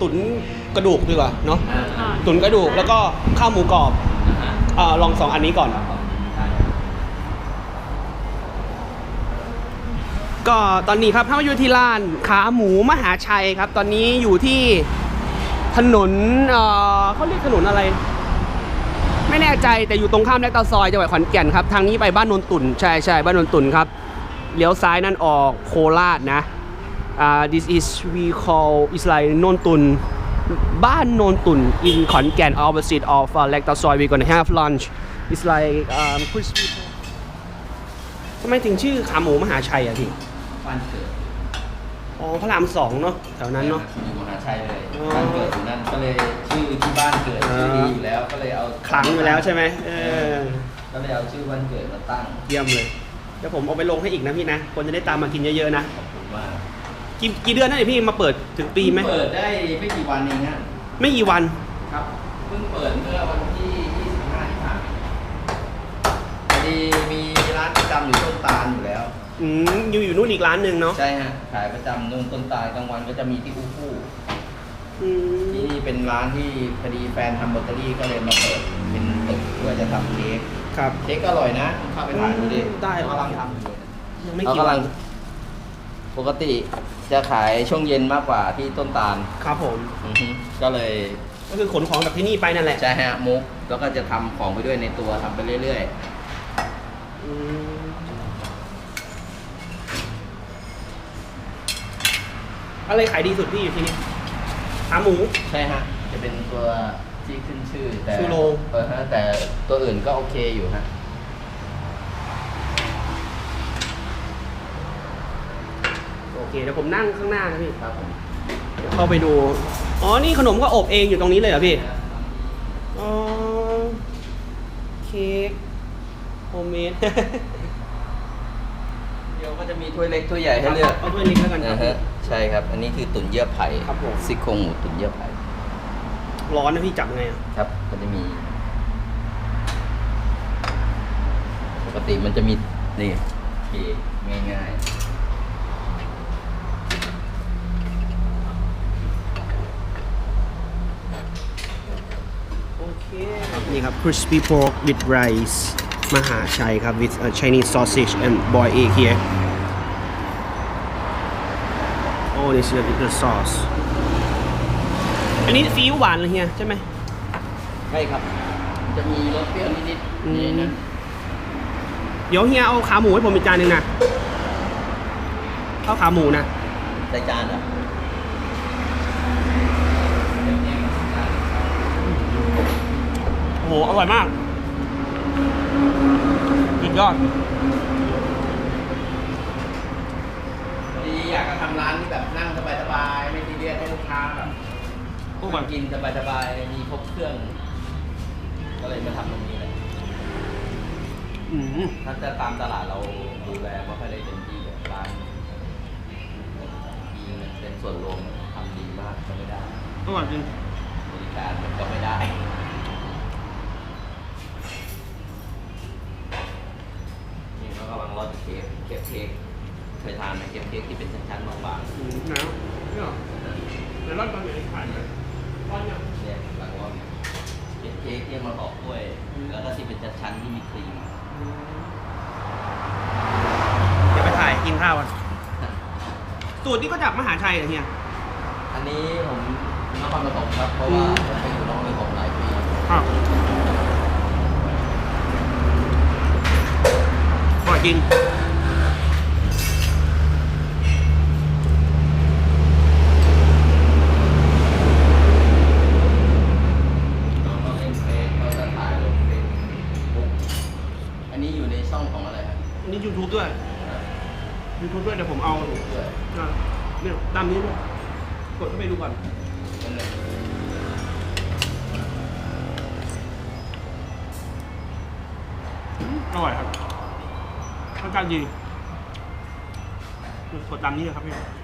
ตุ๋นกระดูกดีกว่าเนาะอ่าอ่าตุ๋นกระดูกแล้วก็ข้าวหมูกรอบอ่าฮะเอ่อลองสองอันนี้ก่อนครับผมได้ก็ตอนนี้ครับถ้ามาอยู่ที่ร้านขาหมูมหาชัยครับ ตอนนี้อยู่ที่ถนนเอ่อเขาเรียกถนนอะไร ไม่แน่ใจแต่อยู่ตรงข้ามแลกตาซอยจังหวัดขอนแก่นครับ ทางนี้ไปบ้านนนตุ่นใช่ใช่บ้านนนตุ่นครับเลี้ยวซ้ายนั่นออกโคราชนะ อ่า this is we call is like นนตุ่นบ้านนนตุ่น in ขอนแก่น opposite of uh, แลกตาซอย we gonna have lunch it's like um, crispy ทำไมถึงชื่อขาหมูมหาชัยอะพี่บ้านเกิดอ๋อพระรามสองเนาะแถวนั้นเนาะอยู่มหาชัยเลยอ๋อบ้านเกิดอยู่นั่นก็เลยชื่อที่บ้านเกิดอ่าชื่อดีอยู่แล้วก็เลยเอาขลังอยู่แล้วใช่ไหมเออก็เลยเอาชื่อบ้านเกิดมาตั้งเยี่ยมเลยเดี๋ยวผมเอาไปลงให้อีกนะพี่นะคนจะได้ตามมากินเยอะๆนะขอบคุณมาก กี่กี่เดือนนั่นเองพี่มาเปิดถึงปีไหมเปิดได้ไม่กี่วันเองฮะไม่กี่วันครับเพิ่งเปิดเมื่อวันที่25ที่ผ่านมาพอดีมีร้านประจำอยู่ต้นตาลอยู่แล้ว อืมอยู่อยู่นู่นอีกร้านหนึ่งเนาะใช่ฮะขายประจำนู่นต้นตาลกลางวันก็จะมีที่อู้ฟู่อืมที่นี่เป็นร้านที่พอดีแฟนทำเบเกอรี่ก็เลยมาเปิดเป็นตึกเพื่อจะทำเค้กครับ เค้กก็อร่อยนะเข้าไปถ่ายดูดิได้ เขากำลังทำอยู่เลยยังไม่เขากี่กำวัลันง ปกติจะขายช่วงเย็นมากกว่าที่ต้นตาลครับผม อือฮึก็เลยก็คือขนของจากที่นี่ไปนั่นแหละใช่ฮะมุกแล้วก็จะทำของไปด้วยในตัวทำไปเรื่อยอืมอะไรขายดีสุดพี่อยู่ที่นี่ขาหมู ๆ ใช่ฮะ จะเป็นตัวที่ขึ้นชื่อแต่ชูโรง เออฮะแต่ตัวอื่นก็โอเคอยู่ฮะ โอ เคเดี๋ยวผมนั่งข้างหน้านะพี่ครับผมเดี๋ยวเข้าไปดู อ๋อ นี่ขนมก็อบเองอยู่ตรงนี้เลยเหรอพี่ อ๋อ เค้กโฮมเมด เดี๋ยวก็จะมีถ้วยเล็กถ้วยใหญ่ให้เลือกเอาถ้วยเล็กแล้วกันครับ นะฮะใช่ครับ อันนี้คือตุ๋นเยื่อไผ่ครับผม ซี่โครงหมูตุ๋นเยื่อไผ่ร้อนนะพี่จับไงอะครับ ก็จะมี ปกติมันจะมีนี่เค้กง่ายโอเค นี่ครับ crispy pork with rice มหาชัยครับ with a Chinese sausage and boiled egg here oh this is the sauce อันนี้ซีอิ๊วหวานเลยเฮียใช่ไหมๆใช่ครับ จะมีรสเปรี้ยวนิดอืๆมนี่นะเดี๋ยวเฮียเอาขาหมูให้ผมอีกจานหนึ่งนะข้าวขาหมูนะใส่จานเหรอโอ้โหอร่อยมากสุดยอดดีอยากจะทำร้านที่แบบนั่งสบายๆไม่ซีเรียสให้ลูกค้าแบบโอ้มากินสบายๆมีครบเครื่อง ก็เลยมาทำตรงนี้เลยอืมถ้าจะตามตลาดเราดูแลไม่ค่อยได้เต็มที่แบบร้านมีเงินเป็นส่วนรวมทำดีมากก็ไม่ได้อร่อยจริงบริการมันก็ไม่ได้ เค้กเค้กเคยทานไหมเค้กเค้กที่เป็นชั้นๆบางอืมแล้วเนี่ยเดี๋ยวรอดตอนไหนขายไหมรอดยังๆเนี่ยหลังว่าเค้กเค้กที่มาห่อกล้วย แล้วก็ที่เป็นชั้นๆที่มีครีมเดี๋ยวไปถ่ายกินข้าวกันสูตรนี้ก็จากมหาชัยเหรอเฮีย อันนี้ผมนครปฐมครับเพราะว่าผมไปอยู่นครปฐมหลายปีครับอร่อยจริงน้องเขาเล่นเฟซเขาจะถ่ายลงเฟซบุ๊กอันนี้อยู่ในช่องของอะไรครับ อันนี้ YouTube ด้วย YouTube ด้วยเดี๋ยวผมเอา เพื่อ อะเนี่ยตามนี้ด้วยกดเข้าไปดูก่อนอร่อยครับรสชาติดีกดตามนี้เลยครับพี่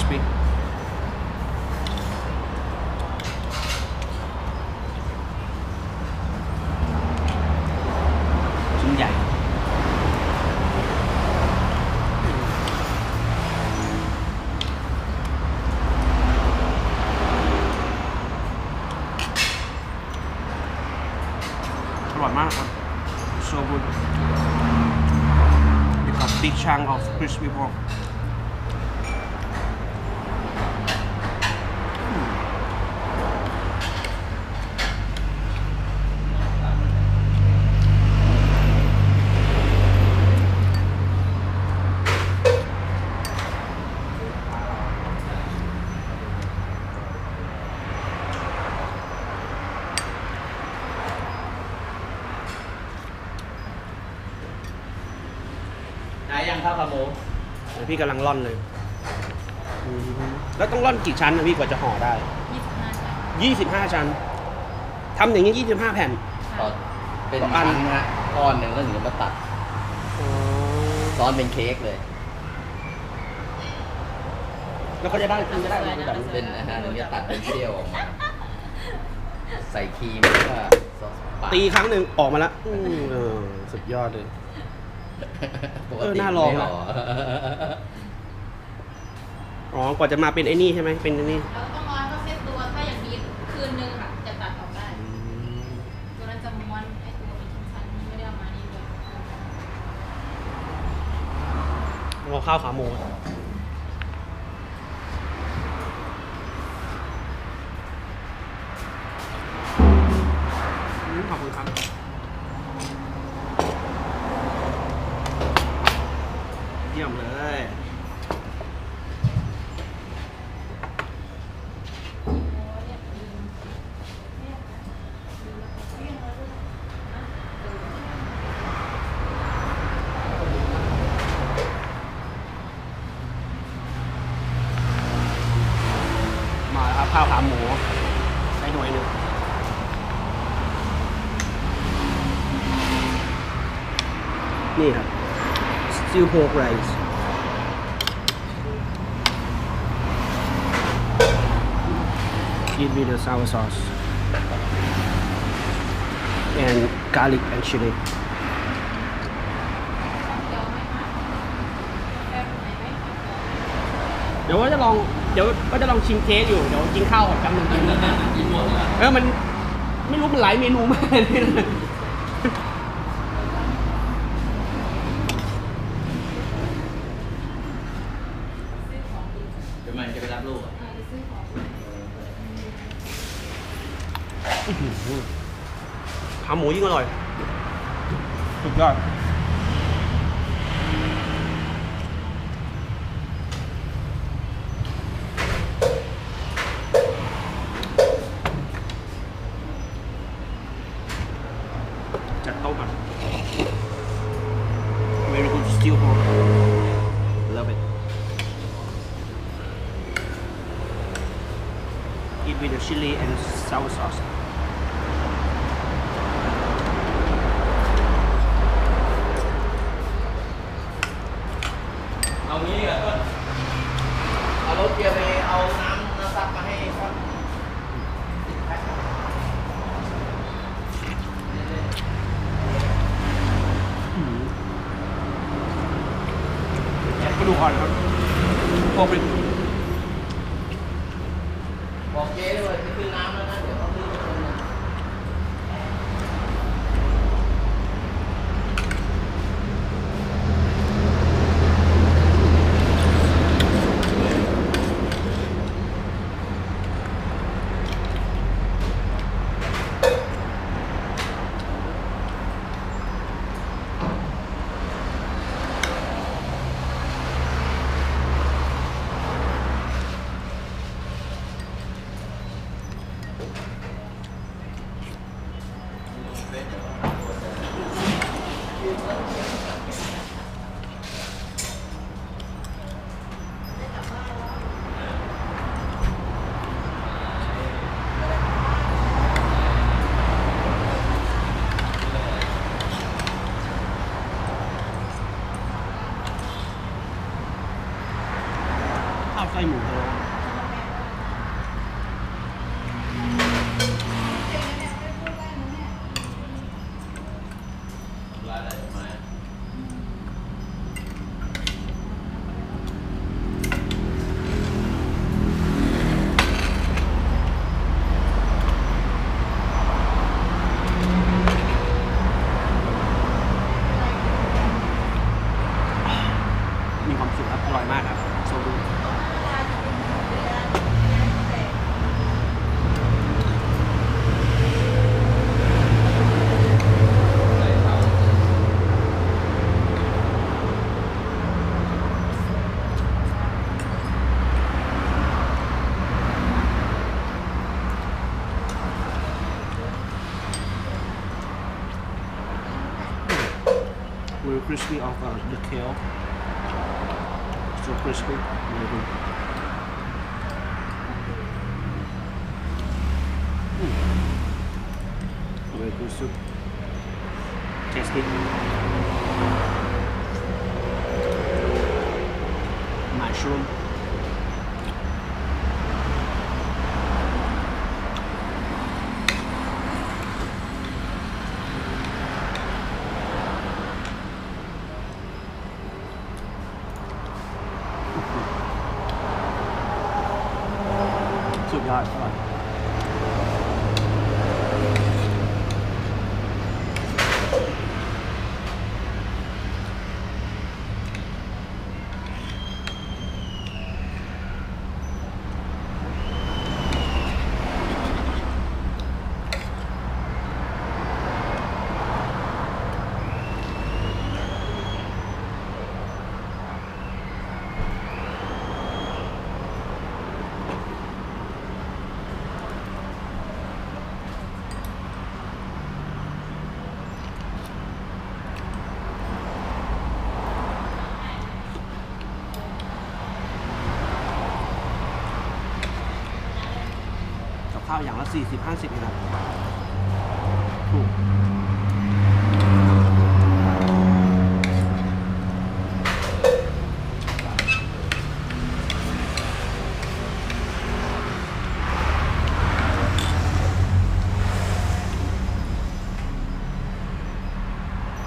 crispy. Trứng dày อร่อยมากครับ so good. Because big chunk of crispy pork. พี่กำลังร่อนเลยอืมแล้วต้องร่อนกี่ชั้นนะพี่กว่าจะห่อได้25ชั้น25ชั้นทำอย่างนี้25แผ่น ต่อเป็นต่ออัน ชั้นนะฮะก้อนหนึ่งแล้วถึงจะมาตัดซ้อนเป็นเค้กเลย แล้วก็จะได้มันจะได้แบบนี้เป็นอาหารถึงจะตัดเป็นเซี่ยวออกมา ใส่ครีมแล้วก็ซอสปลาตีครั้งหนึ่งออกมาแล้วอืมเออสุดยอดเลย ปกเออติน่าลอง ไม่อะห่อ๋อกว่าจะมาเป็นไอ้นี่ใช่ไหมเป็นไอ้นี่แล้วก็ต้องรอให้เขาเซ็ตตัวถ้าอย่างนี้คืนนึงค่ะจะตัดออกได้ตัวนั้นจะม้วนไอ้ตัวเป็นชั้นๆไม่ได้เอามานี่เลย งอข้าวขาหมูอื ยี่ยมเลย มาแล้วครับ ข้าวขาหมูได้หน่วยหนึ่งนี่ครับ stew pork rice eat with the sour sauce and garlic and chili เดี๋ยวว่าจะลอง เดี๋ยวก็จะลองชิมเค้กอยู่ เดี๋ยวกินข้าวก่อนแป๊บนึงกินหมดแล้วเออมันไม่รู้มันหลายเมนูมากเลย eat with the chili and sour sauce very crispy of uh, the kale. So crispy. Very good. Mm. Very good soup. Tasty. Mushroom. Soup yard. Alright. กับข้าวอย่างละ 40 50นะครับถูก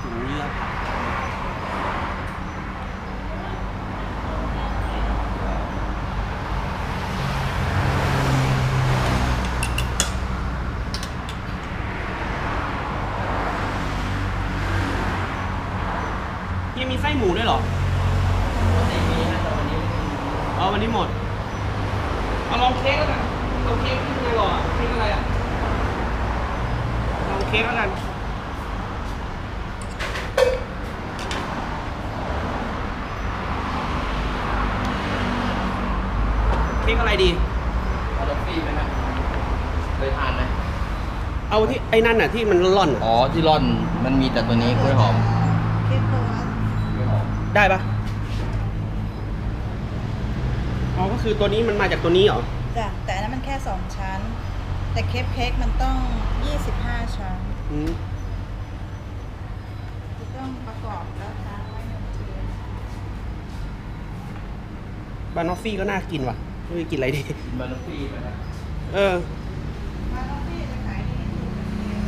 ถุงเลือดผักยัง มีไส้หมูด้วยเหรอไม่มีนะแต่วันนี้เอาวันนี้หมด เอาลองเค้กแล้วกันเอาเค้กที่ไงก่อนอะเค้กอะไรอะลองเค้กแล้วกันเค้กอะไรดี เอาล็อฟฟี่ไหมครับเคยทานไหมเอาที่ไอ้นั่นน่ะที่มันร่อนๆอ๋อะอที่ร่อนมันมีแต่ตัวนี้กล้วยหอม เค้กโคลัสกล้วยหอม ได้ปะอ๋อก็คือตัวนี้มันมาจากตัวนี้เหรอ จ้ะแต่อันนั้นมันแค่2ชั้น แต่เค้กเค้กมันต้อง 25 ชั้นอืมจะต้องประกอบแล้วค้างไว้หนึ่งคืนบานอฟฟี่ก็น่ากินว่ะไม่รู้จะกินอะไรดีกินบาล็อฟฟี่ไหมครับเออมาลองพี่จะขายดีที่สุดเลย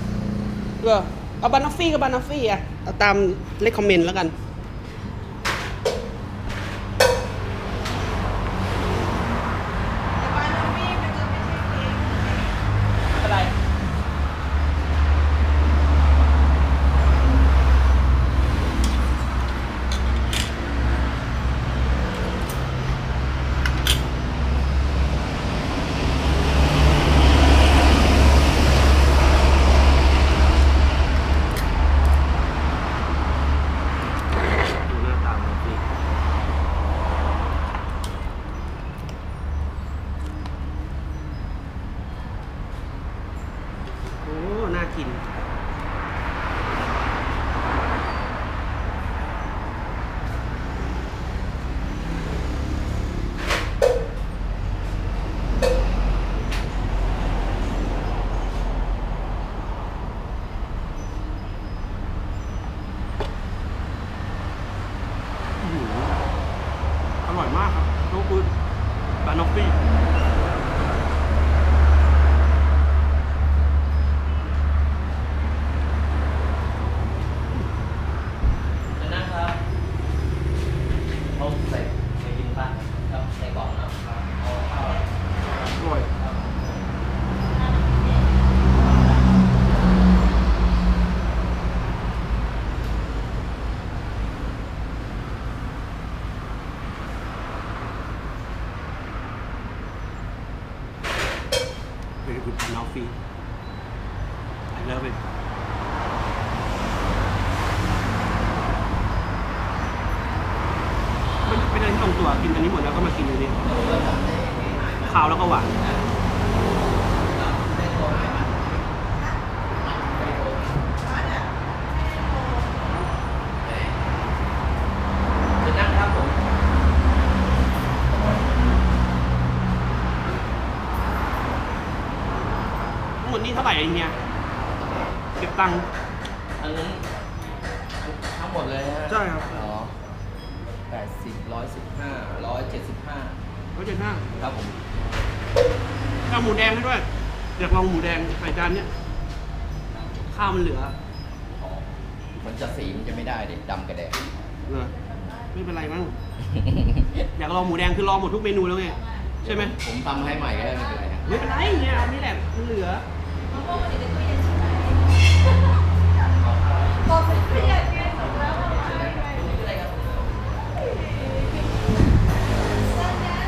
เออเอาบานอฟฟี่กับบานอฟฟี่อะเอาตามเลคคอมเมนต์แล้วกัน ลงตัวกินอันนี้หมดแล้วก็มากินอันนี้ข้าวแล้วก็หวาน อยากลองหมูแดงคือลองหมดทุกเมนูแล้วไงใช่ไหมผมทำให้ใหม่ก็ได้ไม่เป็นไรฮะไม่เป็นไรเนี่ยอันนี้แหละมันเหลือมะม่วงมันอยู่ในตู้เย็นใช่ไหมบอกเป็นตู้เย็นไงถูกแล้วว่า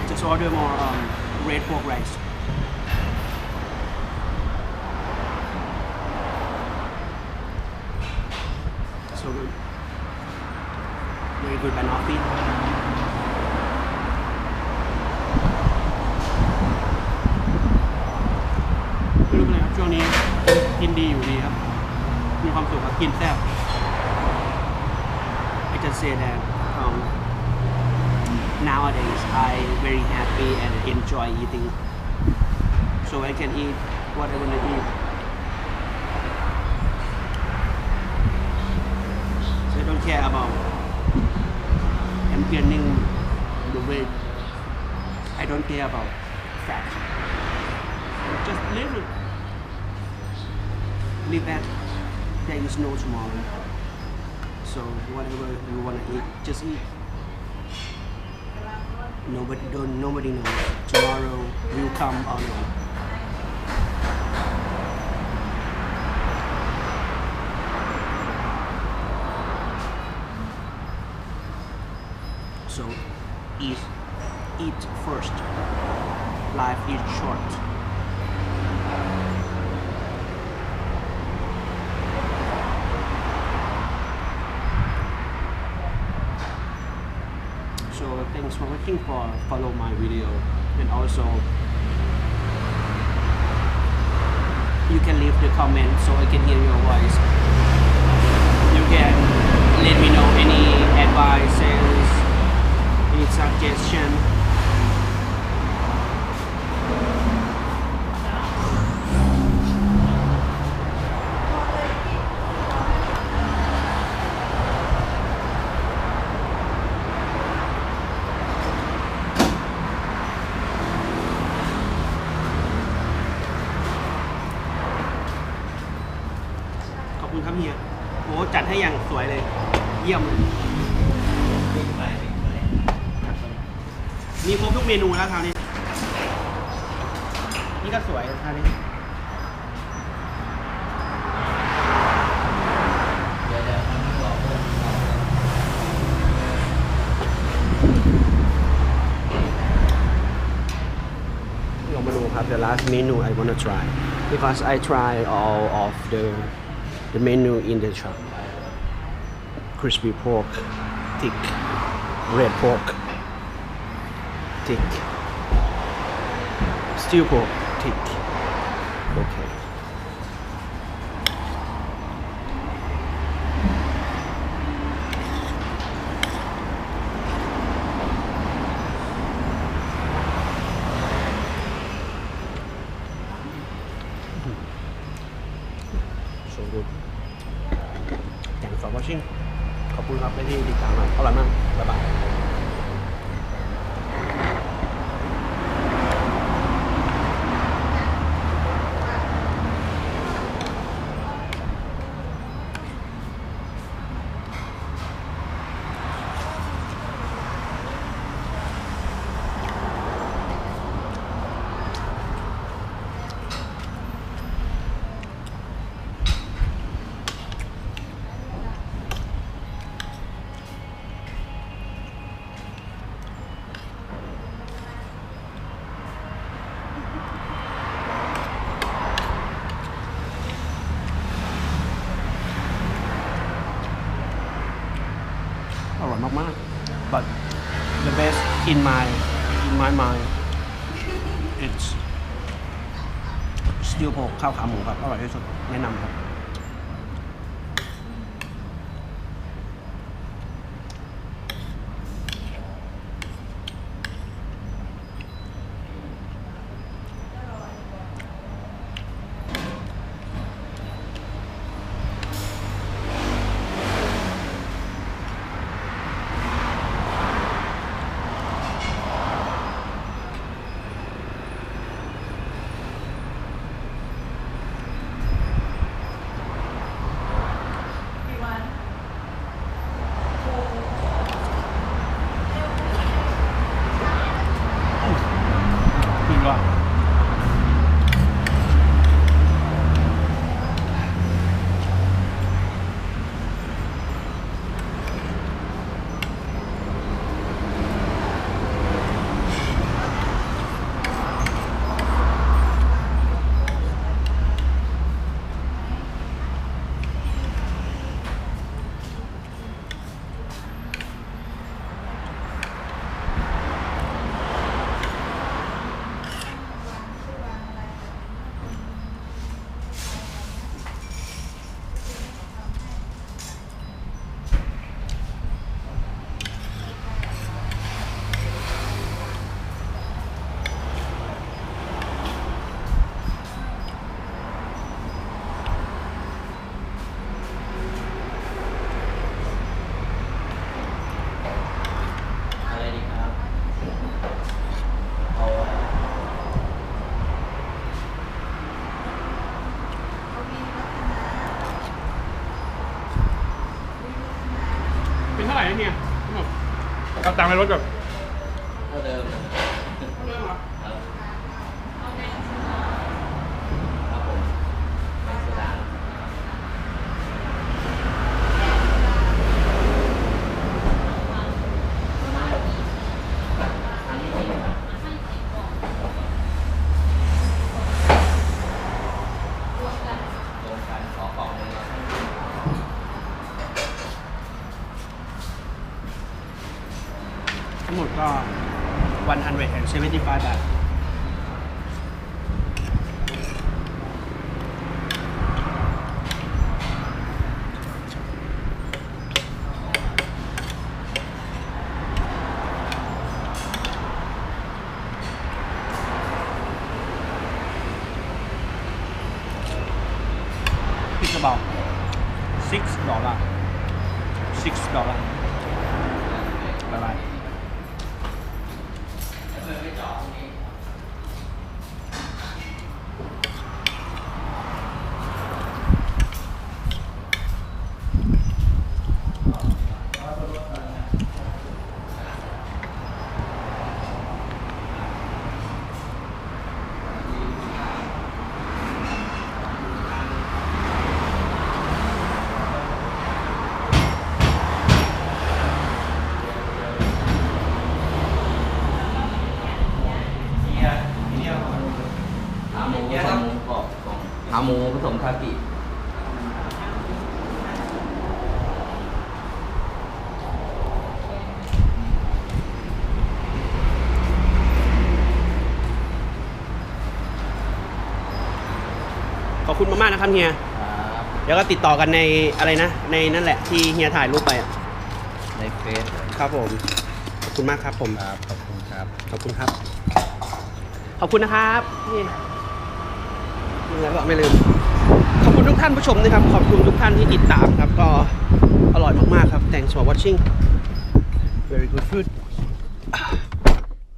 just order more um, red pork rice so good very good banoffee อยู่ดีครับ มีความสุขครับกินแซ่บ I just say that um, nowadays I very happy and enjoy eating so I can eat what I want to eat so I don't care about I'm gaining the weight I don't care about fat just live it live that. There is no tomorrow. So whatever you want to eat just eat. Nobody don't nobody knows. Tomorrow will come or not. So eat eat first. Life is short. For watching for follow my video and also you can leave the comment so I can hear your voice. You can let me know any advices, any suggestion. คุณครับเฮียโอ้จัดให้อย่างสวยเลย เยี่ยมเลยมีครบทุกเมนูแล้วคราวนี้ นี่ก็สวยคราวนี้เดี๋ยวเดี๋ยวมันรอเพิ่มลองมาดูครับ the last menu I wanna try because I try all of the the menu in the shop. Crispy pork thick red pork thick. Stew pork thick. Okay in my in my mind it's stew pork ข้าวขาหมูครับอร่อยที่สุดแนะนำครับ นะเนี่ยเอา ตังค์ในรถก่อน เท่าเดิม เริ่มเหรอ ครับ เอาแดงโซดา ครับผมไม่โซดา อันนี้นี่ครับ ให้สิบกล่องรวมกัน รวมกันขอกล่องหนึงครับ ทั้งหมดก็ 175บาท It's about six dollar six dollar บ๊า ยบายขาหมูผสมหมูกรอบของขาหมูผสมคากิ ขอบคุณมากๆ นะครับเฮีย ครับเดี๋ยวก็ติดต่อกันในอะไรนะ ในนั่นแหละที่เฮียถ่ายรูปไปอะในเฟซครับผม ขอบคุณมากครับผม ครับขอบคุณครับ ขอบคุณครับ ขอบคุณนะครับนี่ยังไงก็ไม่ลืม ขอบคุณทุกท่านผู้ชมนะครับ ขอบคุณทุกท่านที่ติดตามครับ ก็อร่อยมากๆครับ thanks for watching very good food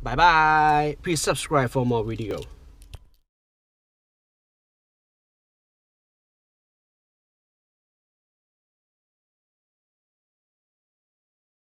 bye bye please subscribe for more video